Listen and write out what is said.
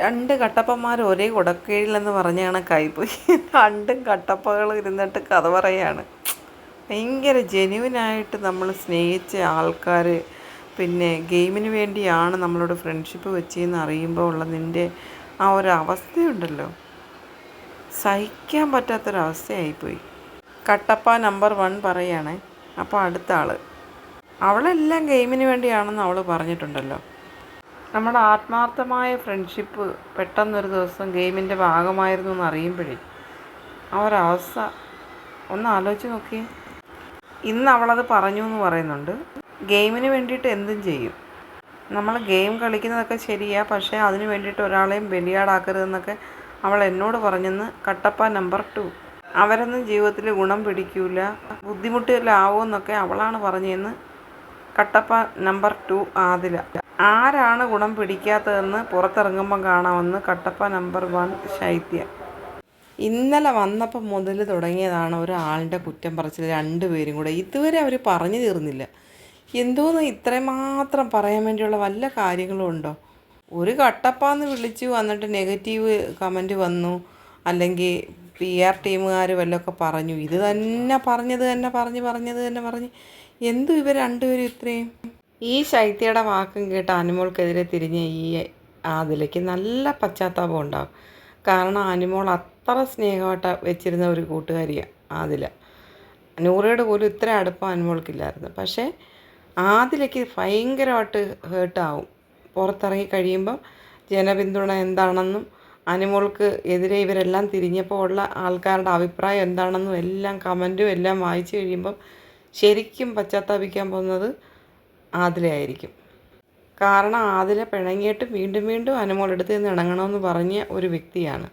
രണ്ട് കട്ടപ്പന്മാർ ഒരേ കുടക്കീഴിലെന്ന് പറഞ്ഞ കണക്കായിപ്പോയി. രണ്ടും കട്ടപ്പകൾ ഇരുന്നിട്ട് കഥ പറയാണ്. ഭയങ്കര ജെന്യുവനായിട്ട് നമ്മൾ സ്നേഹിച്ച ആൾക്കാർ പിന്നെ ഗെയിമിന് വേണ്ടിയാണ് നമ്മളോട് ഫ്രണ്ട്ഷിപ്പ് വെച്ചതെന്ന് അറിയുമ്പോൾ ഉള്ള നിന്റെ ആ ഒരു അവസ്ഥയുണ്ടല്ലോ. സഹിക്കാൻ പറ്റാത്തൊരവസ്ഥയായിപ്പോയി. കട്ടപ്പ നമ്പർ വൺ പറയുകയാണേ അപ്പോൾ അടുത്ത ആൾ. അവളെല്ലാം ഗെയിമിന് വേണ്ടിയാണെന്ന് അവൾ പറഞ്ഞിട്ടുണ്ടല്ലോ. നമ്മുടെ ആത്മാർത്ഥമായ ഫ്രണ്ട്ഷിപ്പ് പെട്ടെന്നൊരു ദിവസം ഗെയിമിന്റെ ഭാഗമായിരുന്നു എന്ന് അറിയുമ്പോഴേ. ആ ഒരവസ്ഥ ഒന്ന് ആലോചിച്ച് നോക്കിയേ. ഇന്ന് അവളത് പറഞ്ഞു എന്ന് പറയുന്നുണ്ട്. ഗെയിമിന് വേണ്ടിയിട്ട് എന്തും ചെയ്യും. നമ്മൾ ഗെയിം കളിക്കുന്നതൊക്കെ ശരിയാണ് പക്ഷേ അതിന് വേണ്ടിയിട്ട് ഒരാളെയും ബലിയാടാക്കരുതെന്നൊക്കെ അവൾ എന്നോട് പറഞ്ഞെന്ന് കട്ടപ്പ നമ്പർ ടു അവരൊന്നും ജീവിതത്തിൽ ഗുണം പിടിക്കൂല ബുദ്ധിമുട്ടിലാവുമെന്നൊക്കെ അവളാണ് പറഞ്ഞതെന്ന് കട്ടപ്പ നമ്പർ ടു ആദില. ആരാണ് ഗുണം പിടിക്കാത്തതെന്ന് പുറത്തിറങ്ങുമ്പം കാണാമെന്ന് കട്ടപ്പ നമ്പർ വൺ ശൈത്യ. ഇന്നലെ വന്നപ്പം മുതൽ തുടങ്ങിയതാണ് ഒരാളുടെ കുറ്റം പറച്ചിൽ രണ്ടുപേരും കൂടെ. ഇതുവരെ അവർ പറഞ്ഞു തീർന്നില്ല. എന്തോന്ന് ഇത്രമാത്രം മാത്രം പറയാൻ വേണ്ടിയുള്ള വല്ല കാര്യങ്ങളും ഉണ്ടോ? ഒരു കട്ടപ്പാന്ന് വിളിച്ചു വന്നിട്ട് നെഗറ്റീവ് കമന്റ് വന്നു അല്ലെങ്കിൽ പി ആർ ടീമുകാർ വല്ലതൊക്കെ പറഞ്ഞു. ഇത് തന്നെ പറഞ്ഞത് തന്നെ പറഞ്ഞ് പറഞ്ഞത് തന്നെ പറഞ്ഞ്. എന്തു ഇവർ രണ്ടുപേരും ഇത്രയും? ഈ ശൈത്യയുടെ വാക്കും കേട്ട് അനുമോൾക്കെതിരെ തിരിഞ്ഞ ഈ ആദിലയ്ക്ക് നല്ല പശ്ചാത്താപം ഉണ്ടാകും കാരണം അനുമോൾ അത്ര സ്നേഹമായിട്ട് വെച്ചിരുന്ന ഒരു കൂട്ടുകാരിയാണ് ആദില. നൂറയുടെ പോലും ഇത്ര അടുപ്പം അനുമോൾക്കില്ലായിരുന്നു. പക്ഷേ ആദിലയ്ക്ക് ഭയങ്കരമായിട്ട് ഹേർട്ടാവും പുറത്തിറങ്ങി കഴിയുമ്പം ജനപിന്തുണ എന്താണെന്നും അനുമോൾക്ക് എതിരെ ഇവരെല്ലാം തിരിഞ്ഞപ്പോൾ ഉള്ള ആൾക്കാരുടെ അഭിപ്രായം എന്താണെന്നും എല്ലാം കമന്റും എല്ലാം വായിച്ചു കഴിയുമ്പം ശരിക്കും പശ്ചാത്താപിക്കാൻ പോകുന്നത് ആദിലയായിരിക്കും കാരണം ആദില പിണങ്ങിയിട്ട് വീണ്ടും വീണ്ടും അനുമോളെടുത്ത് നിന്ന് ഇണങ്ങണമെന്ന് പറഞ്ഞ ഒരു വ്യക്തിയാണ്.